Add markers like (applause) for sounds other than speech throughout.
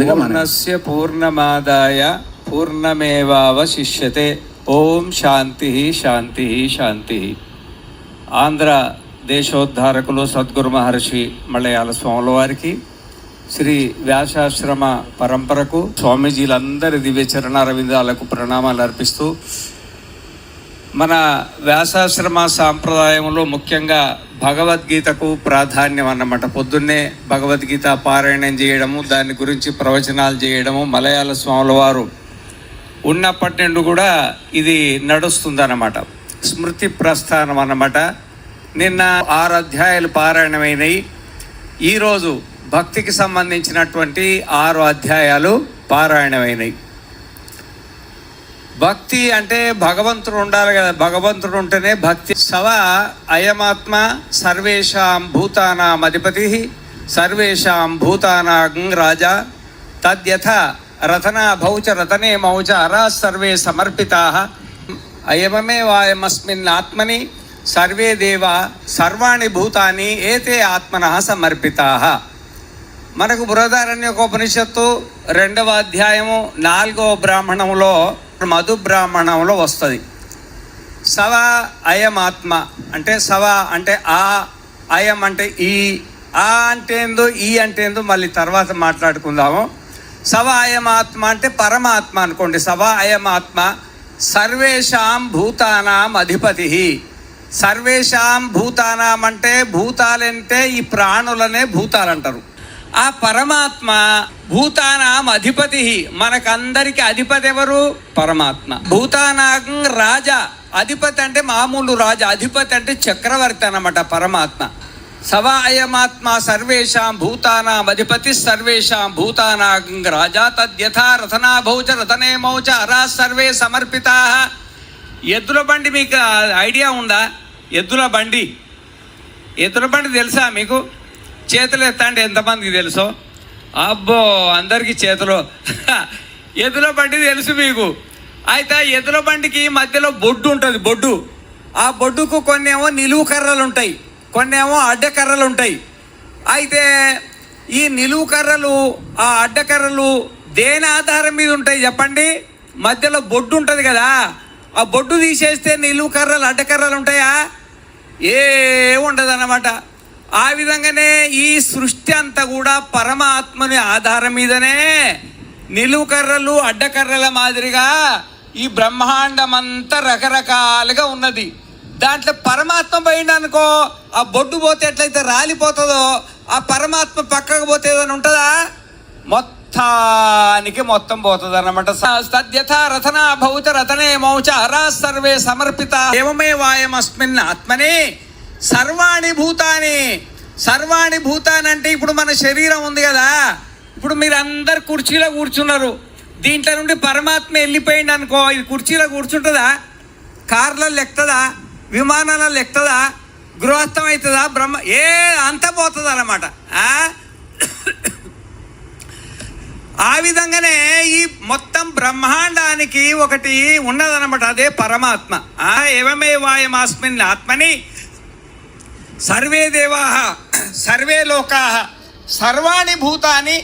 పూర్ణస్య పూర్ణమాదాయ పూర్ణమేవావశిష్యతే ఓం శాంతి శాంతి శాంతి ఆంధ్ర దేశోద్ధారకులు సద్గురు మహర్షి మలయాళ స్వాముల వారికి శ్రీ వ్యాసాశ్రమ పరంపరకు స్వామీజీలందరి దివ్యచరణ అరవిందాలకు ప్రణామాలు అర్పిస్తూ మన వ్యాసాశ్రమ సాంప్రదాయంలో ముఖ్యంగా భగవద్గీతకు ప్రాధాన్యం అన్నమాట పొద్దున్నే భగవద్గీత పారాయణం చేయడము దాని గురించి ప్రవచనాలు చేయడము మలయాళ స్వాముల వారు ఉన్నప్పటి నుండి కూడా ఇది నడుస్తుందన్నమాట. స్మృతి ప్రస్థానం అన్నమాట. నిన్న ఆరు అధ్యాయాలు పారాయణమైనవి ఈరోజు భక్తికి సంబంధించినటువంటి ఆరు అధ్యాయాలు పారాయణమైనవి భక్తి అంటే భగవంతుడు ఉండాలి కదా. భగవంతుడు ఉంటేనే భక్తి. సవ అయమాత్మ సర్వేషాం భూతానాం అధిపతి. సర్వేషాం భూతానాం రాజా. తద్యథ రతనా భౌచ రతనే మౌచ అరా సర్వే సమర్పితా. అయమమే వాయమస్మిన్ ఆత్మని. సర్వే దేవ సర్వాణి భూతాన్ని ఏతే ఆత్మన సమర్పితా. మనకు బృహదారణ్యకోపనిషత్తు రెండవ అధ్యాయము నాలుగవ బ్రాహ్మణంలో మధు బ్రాహ్మణంలో వస్తుంది. సవ అయమాత్మ అంటే సవ అంటే ఆ అయం అంటే ఈ ఆ అంటే ఏందో ఈ అంటే ఏందో మళ్ళీ తర్వాత మాట్లాడుకుందాము. సవ అయమాత్మ అంటే పరమాత్మ అనుకోండి. సవ అయమాత్మ సర్వేషాం భూతానాం అధిపతి సర్వేషాం భూతానాం అంటే భూతాలంటే ఈ ప్రాణులనే భూతాలు అంటారు ఆ పరమాత్మ భూతానాం అధిపతి. మనకందరికి అధిపతి ఎవరు? పరమాత్మ. భూతానాగం రాజా. అధిపతి అంటే మామూలు రాజా. అధిపతి అంటే చక్రవర్తి అనమాట పరమాత్మ. సవాయమాత్మ సర్వేషాం భూతానాం అధిపతి సర్వేషాం భూతానాగం రాజా. తద్యథా రథనాభౌచ రథనేమౌచ అరా సర్వే సమర్పితా. ఎద్దుల బండి మీకు ఐడియా ఉందా? ఎద్దుల బండి. ఎద్దుల బండి తెలుసా మీకు? చేతులు ఎత్తండి ఎంతమందికి తెలుసో? అబ్బో అందరికీ చేతులు. (laughs) ఎదుల బండి తెలుసు మీకు. అయితే ఎదుల బండికి మధ్యలో బొడ్డు ఉంటుంది బొడ్డు. ఆ బొడ్డుకు కొన్ని ఏమో నిలువు కర్రలు ఉంటాయి కొన్ని ఏమో అడ్డకర్రలు ఉంటాయి. అయితే ఈ నిలువు కర్రలు ఆ అడ్డకర్రలు దేని ఆధారం మీద ఉంటాయి చెప్పండి? మధ్యలో బొడ్డు ఉంటుంది కదా ఆ బొడ్డు తీసేస్తే నిలువు కర్రలు అడ్డకర్రలు ఉంటాయా? ఏ ఉండదన్నమాట ఆ విధంగానే ఈ సృష్టి అంతా కూడా పరమాత్మని ఆధారం మీదనే నిలువు కర్రలు అడ్డకర్రల మాదిరిగా ఈ బ్రహ్మాండం అంతా రకరకాలుగా ఉన్నది. దాంట్లో పరమాత్మ పోయింది అనుకో ఆ బొడ్డు పోతే ఎట్లయితే రాలిపోతుందో ఆ పరమాత్మ పక్కకు పోతే ఏదైనా ఉంటుందా? మొత్తానికి మొత్తం పోతుంది అన్నమాట సద్యథ రథన భౌచ రథనే మౌచ హరా సర్వే సమర్పిత. ఏమమే వాయమస్మిన్ ఆత్మనే సర్వాణి భూతాని సర్వాణి భూతాని అంటే ఇప్పుడు మన శరీరం ఉంది కదా. ఇప్పుడు మీరు అందరు కుర్చీలో కూర్చున్నారు. దీంట్లో నుండి పరమాత్మ వెళ్ళిపోయింది అనుకో ఇది కుర్చీలో కూర్చుంటుందా? కార్లలో ఎక్కుతుందా విమానాలలో ఎక్కుతుందా గృహస్థం అవుతుందా? బ్రహ్మ ఏ అంత పోతుంది అన్నమాట. ఆ? విధంగానే ఈ మొత్తం బ్రహ్మాండానికి ఒకటి ఉన్నదన్నమాట అదే పరమాత్మ. ఆ వాయమాస్మిన్ ఆత్మని సర్వే దేవా సర్వే లోకా సర్వాణి భూతాన్ని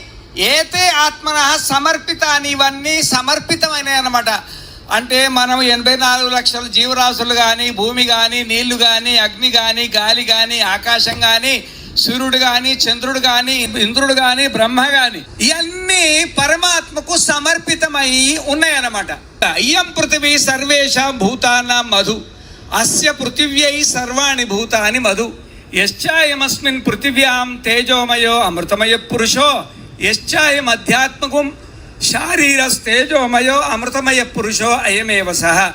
ఏతే ఆత్మన సమర్పితాని ఇవన్నీ సమర్పితమైనవి అనమాట అంటే మనం ఎనభై నాలుగు లక్షల జీవరాశులు కానీ భూమి కానీ నీళ్ళు కానీ అగ్ని కానీ గాలి కానీ ఆకాశం కానీ సూర్యుడు కానీ చంద్రుడు కానీ ఇంద్రుడు కానీ బ్రహ్మ కానీ ఇవన్నీ పరమాత్మకు సమర్పితమై ఉన్నాయన్నమాట. అయ్యం పృథివీ సర్వేషాం భూతానా మధు. అస్య పృథివ్యై సర్వాణి భూతాని మధు. యశ్చాయమస్మిన్ పృథివ్యాం తేజోమయో అమృతమయ పురుషో. యశ్చాయం అధ్యాత్మకం శారీరస్తేజోమయో అమృతమయ పురుషో అయమేవ సహ.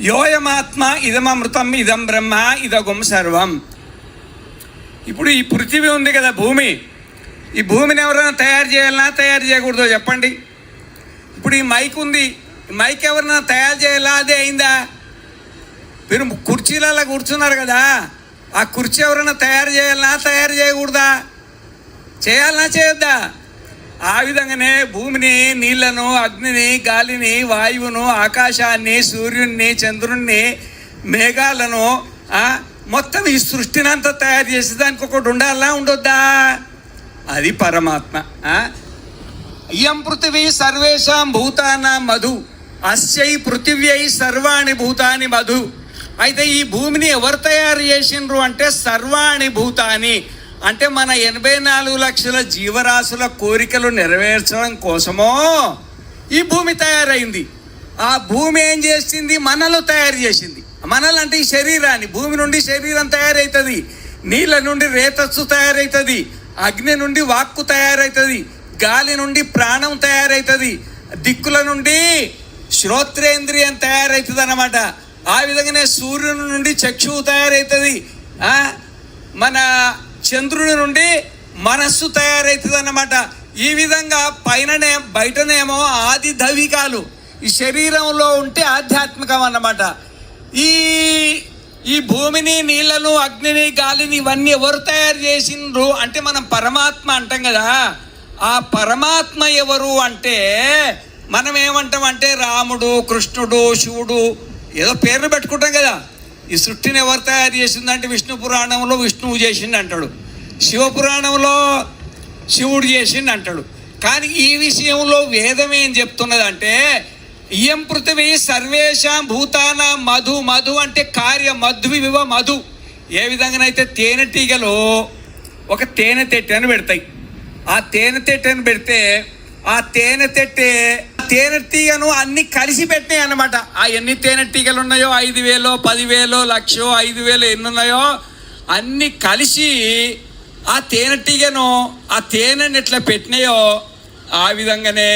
యోయమాత్మ ఇదమృతం ఇదం బ్రహ్మ ఇదగుం సర్వం. ఇప్పుడు ఈ పృథివీ ఉంది కదా భూమి. ఈ భూమిని ఎవరైనా తయారు చేయాలన్నా తయారు చేయకూడదో చెప్పండి. ఇప్పుడు ఈ మైక్ ఉంది. మైక్ ఎవరైనా తయారు చేయాలా? అదే అయిందా? మీరు కుర్చీలలో కూర్చున్నారు కదా. ఆ కుర్చీ ఎవరైనా తయారు చేయాలన్నా తయారు చేయకూడదా? చేయాలన్నా చేయొద్దా? ఆ విధంగానే భూమిని నీళ్ళను అగ్నిని గాలిని వాయువును ఆకాశాన్ని సూర్యుణ్ణి చంద్రుణ్ణి మేఘాలను మొత్తం ఈ సృష్టిని అంతా తయారు చేసి దానికి ఒకటి ఉండాలా ఉండొద్దా? అది పరమాత్మ ఇయం పృథివీ సర్వేషాం భూతానా మధు. అస్యై పృథివ్యై సర్వాణి భూతాని మధు. అయితే ఈ భూమిని ఎవరు తయారు చేసిండ్రు అంటే సర్వాణి భూతాని. అంటే మన ఎనభై నాలుగు లక్షల జీవరాశుల కోరికలు నెరవేర్చడం కోసమో ఈ భూమి తయారైంది. ఆ భూమి ఏం చేసింది? మనలు తయారు చేసింది. మనలు అంటే ఈ శరీరాన్ని. భూమి నుండి శరీరం తయారవుతుంది నీళ్ళ నుండి రేతస్సు తయారవుతుంది అగ్ని నుండి వాక్కు తయారవుతుంది గాలి నుండి ప్రాణం తయారవుతుంది దిక్కుల నుండి శ్రోత్రేంద్రియం తయారవుతుంది అన్నమాట ఆ విధంగానే సూర్యుని నుండి చక్షువు తయారవుతుంది మన చంద్రుని నుండి మనస్సు తయారవుతుంది అన్నమాట. ఈ విధంగా పైననే బయటనేమో ఆది దవికాలు. ఈ శరీరంలో ఉంటే ఆధ్యాత్మికం అన్నమాట. ఈ ఈ భూమిని నీళ్ళను అగ్నిని గాలిని ఇవన్నీ ఎవరు తయారు చేసిండ్రు? అంటే మనం పరమాత్మ అంటాం కదా. ఆ పరమాత్మ ఎవరు అంటే మనం ఏమంటాం అంటే రాముడు కృష్ణుడు శివుడు ఏదో పేర్లు పెట్టుకుంటాం కదా. ఈ సృష్టిని ఎవరు తయారు చేసిందంటే విష్ణు పురాణంలో విష్ణువు చేసింది అంటాడు. శివ పురాణంలో శివుడు చేసింది అంటాడు. కానీ ఈ విషయంలో వేదం ఏం చెప్తున్నదంటే ఇయం పృథివీ సర్వేషాం భూతాన మధు మధు అంటే కార్య మధువి వివ మధు. ఏ విధంగానైతే తేనెటీగలు ఒక తేనె తెట్టెను పెడతాయి. ఆ తేనె తెట్టెను పెడితే ఆ తేనె తెట్టే తేనెటీగను అన్ని కలిసి పెట్టినాయి అన్నమాట. ఆ ఎన్ని తేనెటీగలు ఉన్నాయో ఐదు వేలో పదివేలో లక్షో ఐదు వేలు ఎన్ని ఉన్నాయో అన్ని కలిసి ఆ తేనెటీగను ఆ తేనెని ఎట్లా పెట్టినాయో ఆ విధంగానే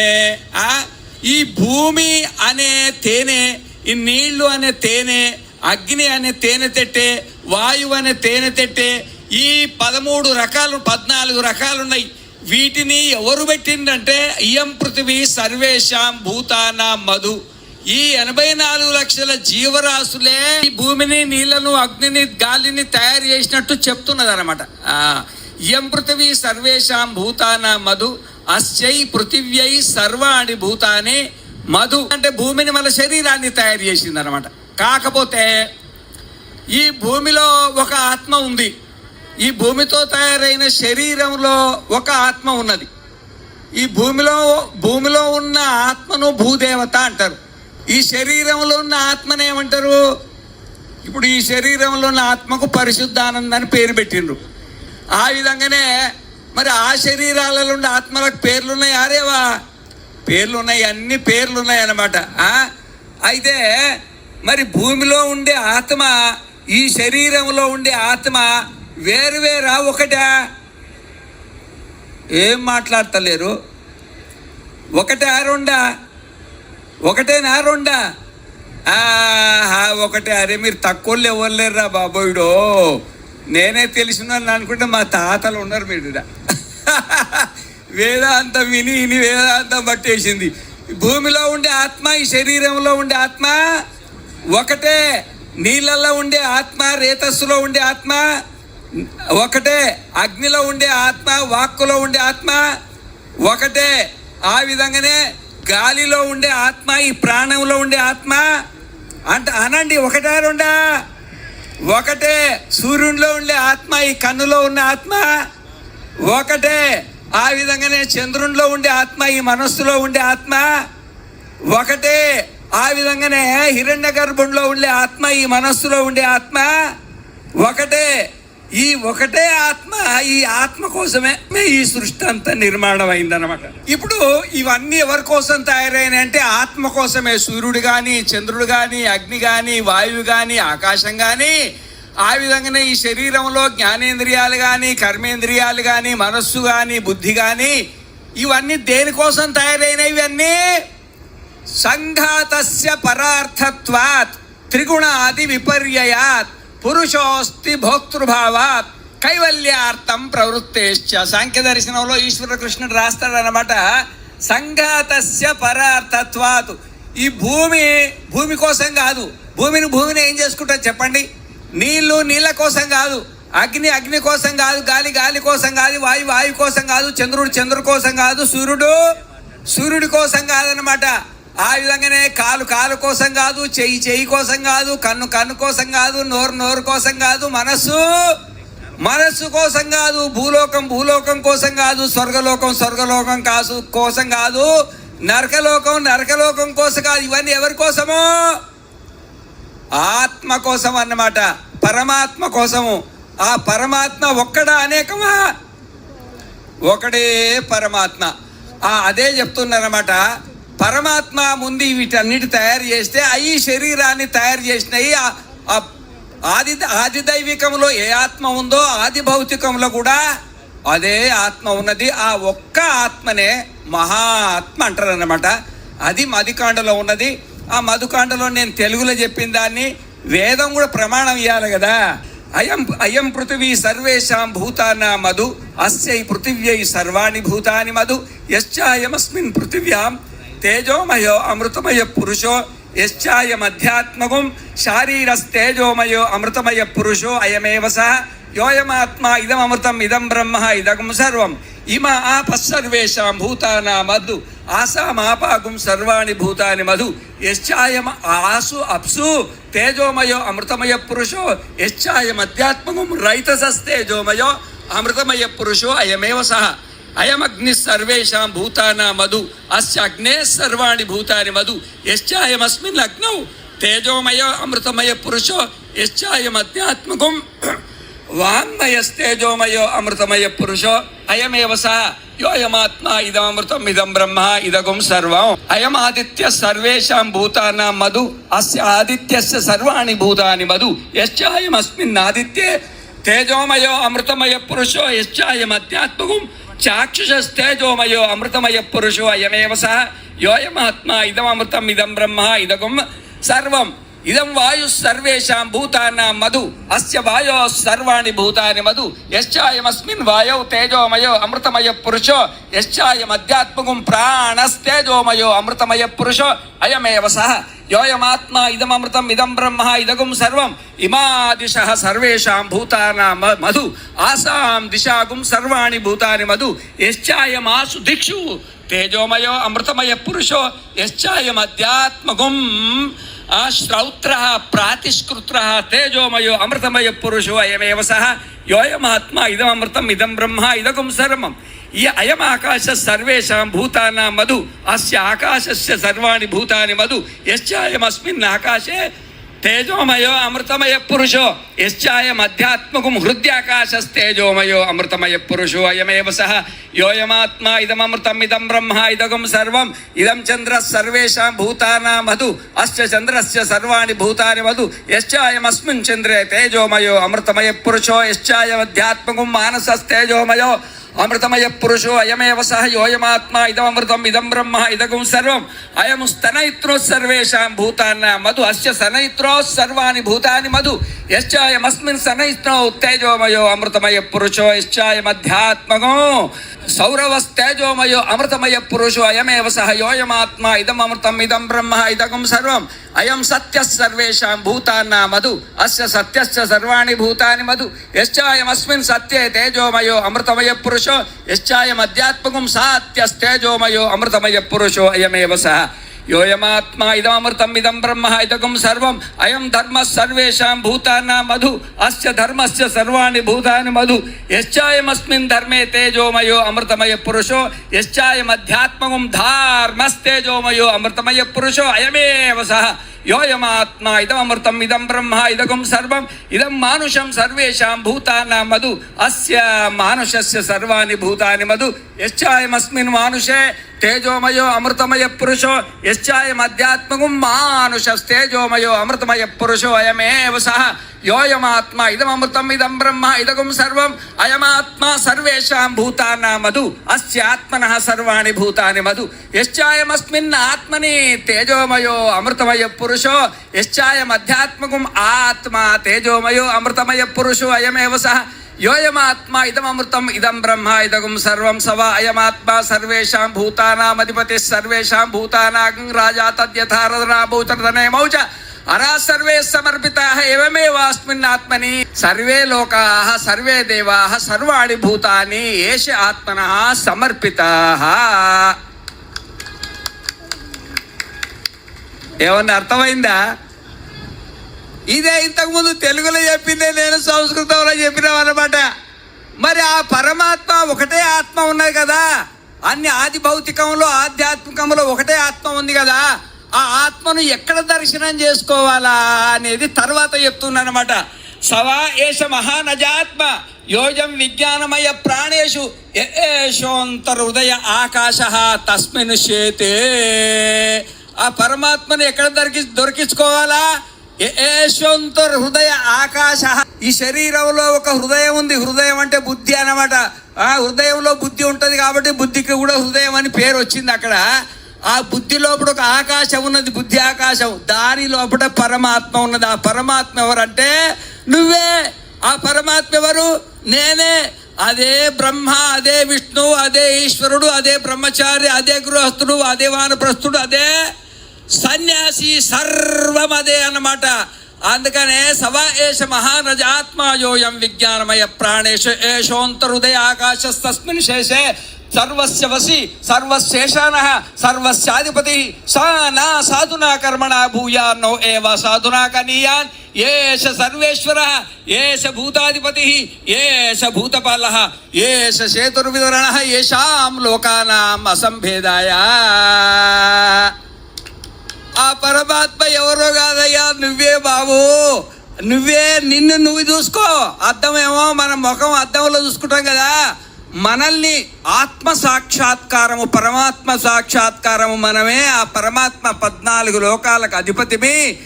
ఈ భూమి అనే తేనె ఈ నీళ్ళు అనే తేనె అగ్ని అనే తేనె తెట్టే వాయువు అనే తేనె తెట్టే ఈ పదమూడు రకాలు పద్నాలుగు రకాలు ఉన్నాయి వీటిని ఎవరు పెట్టిందంటే ఇయం పృథివీ సర్వేషాం భూతాన మధు. ఈ ఎనభై నాలుగు లక్షల జీవరాశులే ఈ భూమిని నీళ్ళను అగ్నిని గాలిని తయారు చేసినట్టు చెప్తున్నది అనమాట ఇయం పృథివీ సర్వేషాం భూతాన మధు. అస్యై పృథివ్యై సర్వాణి భూతాని మధు. అంటే భూమిని మన శరీరాన్ని తయారు చేసింది అనమాట కాకపోతే ఈ భూమిలో ఒక ఆత్మ ఉంది. ఈ భూమితో తయారైన శరీరంలో ఒక ఆత్మ ఉన్నది. ఈ భూమిలో భూమిలో ఉన్న ఆత్మను భూదేవత అంటారు. ఈ శరీరంలో ఉన్న ఆత్మను ఏమంటారు? ఇప్పుడు ఈ శరీరంలో ఉన్న ఆత్మకు పరిశుద్ధానంద అని పేరు పెట్టిండ్రు. ఆ విధంగానే మరి ఆ శరీరాలలో ఉన్న ఆత్మలకు పేర్లు ఉన్నాయి? ఆరేవా పేర్లు ఉన్నాయి అన్ని పేర్లు ఉన్నాయి అన్నమాట. అయితే మరి భూమిలో ఉండే ఆత్మ ఈ శరీరంలో ఉండే ఆత్మ వేరు వేరా ఒకటా. ఏం మాట్లాడతలేరు? ఒకటే రెండా. ఒకటేనా రెండా? ఆహా, ఒకటే. అరే మీరు తక్కువ ఎవరులేరురా బాబోయుడు నేనే తెలిసినాను అనుకుంటే మా తాతలు ఉన్నారు మీరు వేదాంతం విని విని వేదాంతం పట్టేసింది. భూమిలో ఉండే ఆత్మ ఈ శరీరంలో ఉండే ఆత్మ ఒకటే. నీళ్ళల్లో ఉండే ఆత్మ రేతస్సులో ఉండే ఆత్మ ఒకటే అగ్నిలో ఉండే ఆత్మ వాక్కులో ఉండే ఆత్మ ఒకటే ఆ విధంగానే గాలిలో ఉండే ఆత్మ ఈ ప్రాణంలో ఉండే ఆత్మ. అంట అనండి ఒకటే రెండా? ఒకటే సూర్యునిలో ఉండే ఆత్మ ఈ కన్నులో ఉన్న ఆత్మ. ఒకటే ఆ విధంగానే చంద్రునిలో ఉండే ఆత్మ ఈ మనస్సులో ఉండే ఆత్మ. ఒకటే ఆ విధంగానే హిరణ్య గర్భంలో ఉండే ఆత్మ ఈ మనస్సులో ఉండే ఆత్మ. ఒకటే ఈ ఒకటే ఆత్మ ఈ ఆత్మ కోసమే ఈ సృష్టి అంతా నిర్మాణం అయిందనమాట ఇప్పుడు ఇవన్నీ ఎవరి కోసం తయారైనాయి అంటే ఆత్మ కోసమే. సూర్యుడు కానీ చంద్రుడు కానీ అగ్ని కానీ వాయువు కానీ ఆకాశం కానీ ఆ విధంగానే ఈ శరీరంలో జ్ఞానేంద్రియాలు కానీ కర్మేంద్రియాలు కానీ మనస్సు కానీ బుద్ధి కానీ ఇవన్నీ దేనికోసం తయారైనవి ఇవన్నీ సంఘాతస్య పరార్థత్వాత్ త్రిగుణాది విపర్యయాత్. పురుషోస్తి భోక్తృభావాత్ కైవల్యార్థం ప్రవృత్తేశ్చ. సాంఖ్య దర్శనంలో ఈశ్వర కృష్ణుడు రాస్తాడనమాట సంఘాతస్య పరార్థత్వాత్. ఈ భూమి భూమి కోసం కాదు. భూమిని భూమిని ఏం చేసుకుంటారు చెప్పండి? నీళ్ళు నీళ్ళ కోసం కాదు. అగ్ని అగ్ని కోసం కాదు. గాలి గాలి కోసం కాదు. వాయు వాయు కోసం కాదు. చంద్రుడు చంద్రుడి కోసం కాదు. సూర్యుడు సూర్యుడి కోసం కాదనమాట ఆ విధంగానే కాలు కాలు కోసం కాదు చెయ్యి చెయ్యి కోసం కాదు కన్ను కన్ను కోసం కాదు నోరు నోరు కోసం కాదు మనస్సు మనస్సు కోసం కాదు భూలోకం భూలోకం కోసం కాదు స్వర్గలోకం స్వర్గలోకం కాసు కోసం కాదు నరకలోకం నరకలోకం కోసం కాదు ఇవన్నీ ఎవరి కోసమో? ఆత్మ కోసం అన్నమాట. పరమాత్మ కోసము. ఆ పరమాత్మ ఒక్కడా అనేకమా? ఒకడే పరమాత్మ. ఆ అదే చెప్తున్నారన్నమాట. పరమాత్మ ముందు వీటన్నిటి తయారు చేస్తే అవి శరీరాన్ని తయారు చేసినవి ఆది ఆది దైవికంలో ఏ ఆత్మ ఉందో ఆది భౌతికంలో కూడా అదే ఆత్మ ఉన్నది. ఆ ఒక్క ఆత్మనే మహా ఆత్మ అంటారనమాట అది మధికాండలో ఉన్నది. ఆ మధుకాండలో నేను తెలుగులో చెప్పిన దాన్ని వేదం కూడా ప్రమాణం ఇవ్వాలి కదా. అయం అయం పృథివీ సర్వేషాం భూతాన మధు అస్యై పృథివ్యై సర్వాణి భూతాని మధు యశ్చాయమస్మిన్ పృథివ్యాం తేజోమయో అమృతమయ పురుషో యశ్చాయమధ్యాత్మకం శారీరస్తేజోమయో అమృతమయ పురుషో అయమేవ సహ యోయమాత్మా ఇదం అమృతం ఇదం బ్రహ్మ ఇదగం సర్వం ఇమ ఆపస్సర్వేషాం భూతానా మధు ఆసామాపాగుం సర్వాణి భూతాని మధు యశ్చాయమ ఆసు అప్సు తేజోమయో అమృతమయ పురుషో యశ్చాయమధ్యాత్మకం రైతసస్తేజోమయో అమృతమయ పురుషో అయమేవ సహ అయమగ్ని సర్వేషాం భూతానా మధు అస్య అగ్నే సర్వాణి భూతాని మధు యశ్చాయమస్మిన్ అగ్నౌ తేజోమయ అమృతమయ పురుషో యశ్చాయమధ్యాత్మకం వాంగ్మయస్తేజోమయో అమృతమయ పురుషో అయమేవ సహ యోయమాత్మా ఇదమృతం ఇదం బ్రహ్మ ఇదగం సర్వం అయమాదిత్య సర్వేషాం భూతానాం మధు అస్య ఆదిత్యస్య సర్వాణి భూతాని మధు యశ్చాయమస్మిన్ ఆదిత్యే తేజోమయో అమృతమయ పురుషో యశ్చాయమధ్యాత్మకం చాక్షుషస్తేజోమయో అమృతమయ పురుషో అయమేవ సహ యోయమాత్మా ఇదమృతం ఇదం బ్రహ్మ ఇదగం సర్వం. ఇదం వాయు సర్వేషాం భూతానాం మధు. అస్య వాయో సర్వాణి భూతాని మధు. యశ్చాయమస్మిన్ వాయో తేజోమయో అమృతమయ పురుషో. యశ్చాయమధ్యాత్మకం ప్రాణస్తేజోమయో అమృతమయ పురుషో. అయమేవ సహ. యోయమాత్మా ఇదమృతం ఇదం బ్రహ్మ ఇదగం సర్వం. ఇమాదిశ సర్వేషాం భూతానాం మధు. ఆసాం దిశాగుం సర్వాణి భూతాని మధు. యశ్చాయమాసు దిక్షు. తేజోమయో అమృతమయ పురుషో. యశ్చాయమధ్యాత్మకం ఆ శ్రౌత్ర ప్రాతిష్కృత్ర తేజోమయో అమృతమయ పురుషో అయమేవ సహ. యోయమాత్మా ఇదమృతం ఇదం బ్రహ్మ ఇదకం సర్వం. ఇయ ఆకాశ సర్వేషాం భూతానాం మధు. అస్య ఆకాశస్య సర్వాణి భూతాని మధు. యశ్చాయమస్మిన్ ఆకాశే తేజోమయో అమృతమయ పురుషో యశ్చాయమధ్యాత్మకం హృద్యాకాశస్తేజోమయో అమృతమయ పురుషో అయమేవ సహ యోయమాత్మా ఇదమృతం ఇదం బ్రహ్మ ఇదగం సర్వం ఇదం చంద్ర సర్వేషాం భూతానాం మధు అస్య చంద్రస్య సర్వాణి భూతాని మధు యశ్చాయమస్మిన్ చంద్రే తేజోమయో అమృతమయ పురుషో యశ్చాయమధ్యాత్మకం మానసస్తేజోమయో అమృతమయ పురుషో అయమేవ సహ యోయమాత్మా ఇదమృతం ఇదం బ్రహ్మ ఇదగం సర్వం. అయము స్తనయిత్రో సర్వేషాం భూతాన్న మధు అస్య సనయిత్రో సర్వాణి భూతాని మధు. యశ్చాయమస్మిన్ సనయిత్రో ఉత్తేజోమయో అమృతమయ పురుషో యశ్చాయమధ్యాత్మగో యశ్చాయమధ్యాత్మకో సౌరవస్తేజోమయో అమృతమయ పురుషో అయమేవ సహ యోయమాత్మా ఇదం అమృతం ఇదం బ్రహ్మ ఇదగం సర్వం. అయం సత్య సర్వేషాం భూతాన్నా మధు అస్య సత్యస్య సర్వాణి భూతాని మధు. యశ్చాయమస్మిన్ సత్యే తేజోమయో అమృతమయ పురుషో యశ్చాయమధ్యాత్మకం సాత్యస్తేజోమయో అమృతమయ పురుషో అయమేవ సహ. యోయమాత్మా ఇదమృతం ఇదం బ్రహ్మ ఇదగం సర్వం అయం ధర్మ సర్వేషాం భూతానాం మధు అస్య ధర్మస్య సర్వాణి భూతాని మధు యశ్చాయమస్మిన్ ధర్మే తేజోమయో అమృతమయ పురుషో యశ్చాయమధ్యాత్మకం ధార్మస్తేజోమయో అమృతమయ పురుషో అయమేవ సహ యోయమాత్మా ఇదమృతం ఇదం బ్రహ్మ ఇదగం సర్వం ఇదం మానుషం సర్వేషాం భూతానాం మధు అస్య మానుషస్య సర్వాణి భూతాని మధు యశ్చాయమస్మిన్ మానుషే తేజోమయో అమృతమయ పురుషో యశ్చాయమధ్యాత్మకం మానుషస్తేజోమయో అమృతమయ పురుషో అయమేవ సహ యోయమాత్మా ఇదమృతం ఇదం బ్రహ్మ ఇదగం సర్వం అయమాత్మా సర్వేషాం భూతానాం మధు అస్యాత్మన సర్వాణి భూతాని మధు యశ్చాయమస్మిన్ ఆత్మని తేజోమయో అమృతమయ పురుషో యశ్చాయమధ్యాత్మకం ఆత్మా తేజోమయో అమృతమయ పురుషో అయమేవ సహ యోయమాత్మా ఇదమృతం ఇదం బ్రహ్మ ఇదగం సర్వం సవ అయమాత్మ సర్వేషాం భూతానామధిపతి సర్వేషాం భూతానాగం రాజా తద్యథారదనా భూతరదనే అరా సర్వే సమర్పితాः ఏవమేవాస్మిన్ ఆత్మని సర్వే లోకాः సర్వే దేవాः సర్వాణి భూతాని ఏష ఆత్మనः సమర్పితాः ఏమన్నా అర్థమైందా ఇదే ఇంతకుముందు తెలుగులో చెప్పిందే నేను సంస్కృతంలో చెప్పినాం అనమాట మరి ఆ పరమాత్మ ఒకటే ఆత్మ ఉన్నది కదా? అన్ని ఆది భౌతికంలో ఆధ్యాత్మికంలో ఒకటే ఆత్మ ఉంది కదా? ఆ ఆత్మను ఎక్కడ దర్శనం చేసుకోవాలా అనేది తర్వాత చెప్తున్నానమాట సవా ఏష మహానజాత్మ యోజం విజ్ఞానమయ ప్రాణేషు. ఏషోంతర్ హృదయ ఆకాశ తస్మిన్ చేతే ఆ పరమాత్మను ఎక్కడ దొరికి దొరికించుకోవాలా? యశ్వంతర్ హృదయ ఆకాశ ఈ శరీరంలో ఒక హృదయం ఉంది. హృదయం అంటే బుద్ధి అన్నమాట. ఆ హృదయంలో బుద్ధి ఉంటుంది కాబట్టి బుద్ధికి కూడా హృదయం అని పేరు వచ్చింది అక్కడ. ఆ బుద్ధి లోపల ఒక ఆకాశం ఉన్నది. బుద్ధి ఆకాశం. దాని లోపల పరమాత్మ ఉన్నది. ఆ పరమాత్మ ఎవరంటే నువ్వే. ఆ పరమాత్మ ఎవరు? నేనే. అదే బ్రహ్మ అదే విష్ణువు అదే ఈశ్వరుడు అదే బ్రహ్మచారి అదే గృహస్థుడు అదే వానప్రస్థుడు అదే సన్యాసి సర్వమదే అన్నమాట. అందుకనే సవా ఏష మహానజ ఆత్మాయోయం విజ్ఞానమయ ప్రాణేషు ఏషోంతరుదయ ఆకాశస్తస్మిన్ శేషే సర్వస్య వసి సర్వశేషాన సర్వస్యాధిపతి సా నా సాధునా కర్మణ భూయాన్నో ఏవ సాధునా కనీయాన్ ఏష సర్వేశ్వర ఏష భూతాధిపతి ఏష భూతపాల ఏష సేతుర్వివరణ ఏషాం లోకానాం అసంభేదాయ ఆ పరమాత్మ ఎవరో కాదయ్యా నువ్వే బాబు. నువ్వే నిన్ను నువ్వు చూసుకో. అర్థమేమో మన ముఖం అద్దంలో చూసుకుంటాం కదా. మనల్ని ఆత్మ సాక్షాత్కారము పరమాత్మ సాక్షాత్కారము మనమే ఆ పరమాత్మ పద్నాలుగు లోకాలకు అధిపతిమి.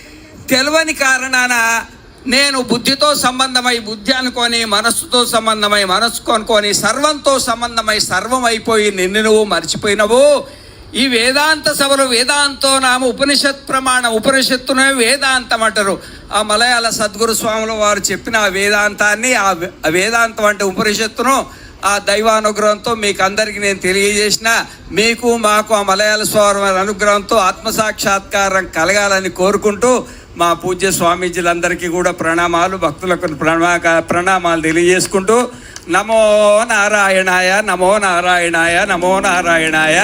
తెలియని కారణాన నేను బుద్ధితో సంబంధమై బుద్ధి అనుకొని మనస్సుతో సంబంధమై మనస్సు కొనుకొని సర్వంతో సంబంధమై సర్వం అయిపోయి నిన్ను నువ్వు మర్చిపోయినవు. ఈ వేదాంత సభలు వేదాంతో నామ ఉపనిషత్ ప్రమాణం ఉపనిషత్తునే వేదాంతం అంటారు. ఆ మలయాళ సద్గురు స్వాముల వారు చెప్పిన ఆ వేదాంతాన్ని ఆ వేదాంతం అంటే ఉపనిషత్తును ఆ దైవానుగ్రహంతో మీకు అందరికీ నేను తెలియజేసిన మీకు మాకు ఆ మలయాళ స్వామి అనుగ్రహంతో ఆత్మసాక్షాత్కారం కలగాలని కోరుకుంటూ మా పూజ్య స్వామీజీలందరికీ కూడా ప్రణామాలు భక్తులకు ప్రణా ప్రణామాలు తెలియజేసుకుంటూ నమో నారాయణాయ నమో నారాయణాయ నమో నారాయణాయ.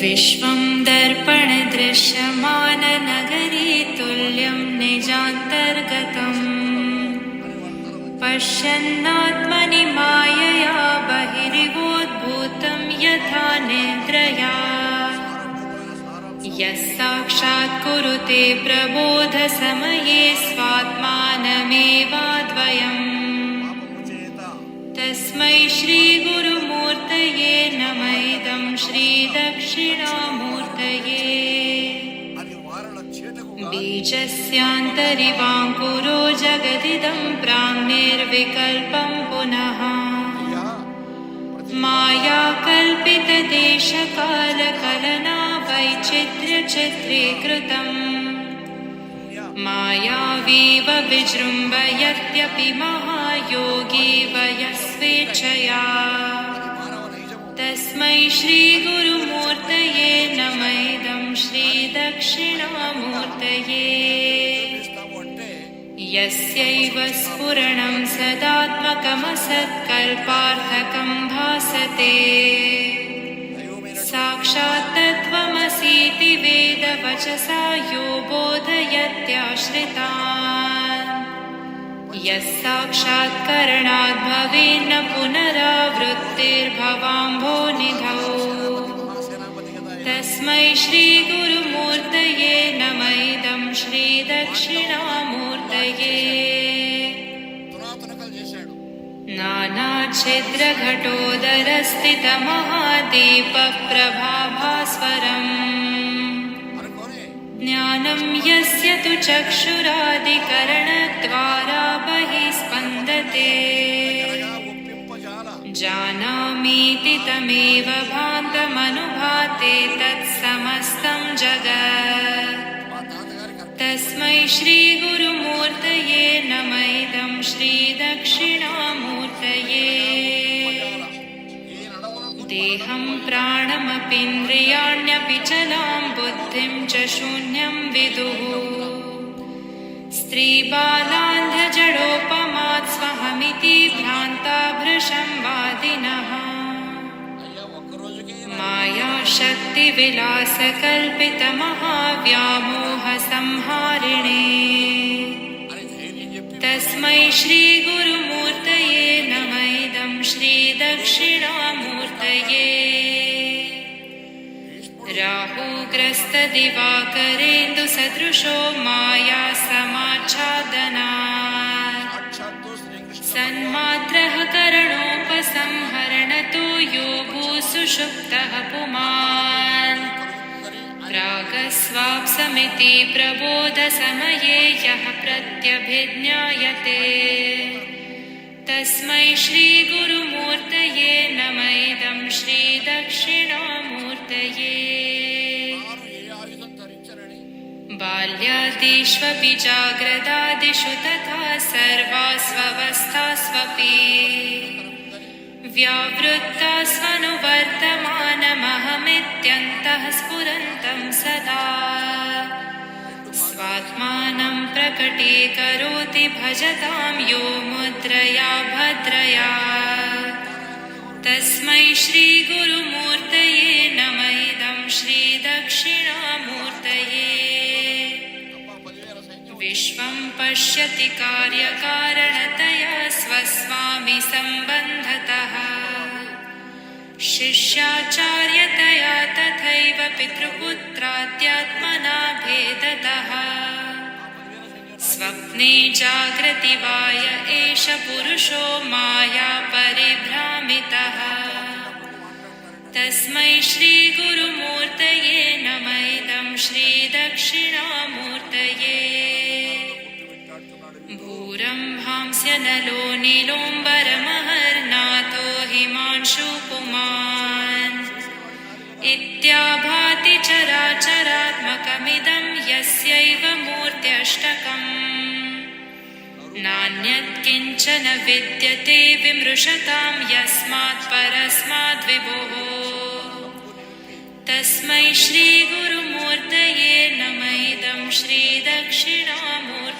विश्वं दर्पणदृश्यमाननगरी तुल्यं निजान्तर्गतम्। पश्यन्नात्मनि मायया बहिरिवोद्भूतं यथा निद्रया यः साक्षात् कुरुते प्रबोधसमये स्वात्मानमेवाद्वयम् श्रीदक्षिणामूर्तये। बीजस्यान्तरिवाङ्कुरो जगदिदं प्राङ्निर्विकल्पं पुनः। मायाकल्पितदेशकालकलना वैचित्र्यचित्रीकृतम् मायावीव विजृम्भयत्यपि महायोगी वयस्वेच्छया तस्मै श्रीगुरुमूर्तये नम इदं श्रीदक्षिणामूर्तये। यस्यैव स्फुरणं सदात्मकमसत्कल्पार्थकं भासते। साक्षात् तत्त्वमसीति वेदवचसा यो बोधयत्याश्रितान् यस्साक्षात्करणाद्भवीन्न पुनरावृत्तिर्भवाम्भो निधौ। तस्मै श्रीगुरुमूर्तये नमैदं श्रीदक्षिणामूर्तये। नानाच्छिद्रघटोदरस्थितमः दीपप्रभास्वरम् ज्ञानं यस्य तु चक्षुरादिकरणद्वारा बहिः स्पन्दते जानामीति तमेव भान्तमनुभाते तत्समस्तं जगत् तस्मै श्रीगुरुमूर्तये नम इदं प्राणमपीन्द्रियाण्यपि चलां बुद्धिं च शून्यं विदुः। स्त्रीबालान्धजडोपमात् स्वहमिति भ्रान्ता भृशं वादिनः। माया शक्तिविलासकल्पितमहाव्यामोहसंहारिणे तस्मै श्रीगुरुमूर्तये नम इदं श्रीदक्षिणामूर्तये राहुग्रस्तदिवाकरेन्दुसदृशो माया समाच्छादनात् सन्मात्रः करणोपसंहरणतो यो भूसुषुप्तः पुमान्। प्रागस्वाप्समिति प्रबोधसमये यः प्रत्यभिज्ञायते। तस्मै श्रीगुरुमूर्तये नम। इदं श्रीदक्षिणामूर्तये बाल्यादिष्वपि जाग्रदादिषु तथा सर्वास्वस्थास्वपि व्यावृत्तास्वनुवर्तमानमहमित्यन्तः स्फुरन्तं सदा। स्वात्मानं प्रकटीकरोति भजतां यो मुद्रया भद्रया। तस्मै श्रीगुरुमूर्तये श्रीदक्षिणामूर्तये। विश्वं पश्यति कार्यकारणतया स्वस्वामि सम्बन्धतः शिष्याचार्यतया तथैव पितृपुत्राद्यात्मना भेदतः। स्वप्ने जाग्रति वाय एष पुरुषो माया परिभ्रामितः तस्मै श्रीगुरुमूर्तये नम इदं श्रीदक्षिणामूर्तये। भूरम्भांस्य नलो नीलोम्बरमहर्नाथो हिमांशु पुमान् इत्याभाति चराचरात्मकमिदं यस्यैव मूर्त्यष्टकम् नान्यत् किञ्चन विद्यते विमृशतां यस्मात् परस्माद्विभो तस्मै श्रीगुरुमूर्तये नमैदं श्रीदक्षिणामूर्ति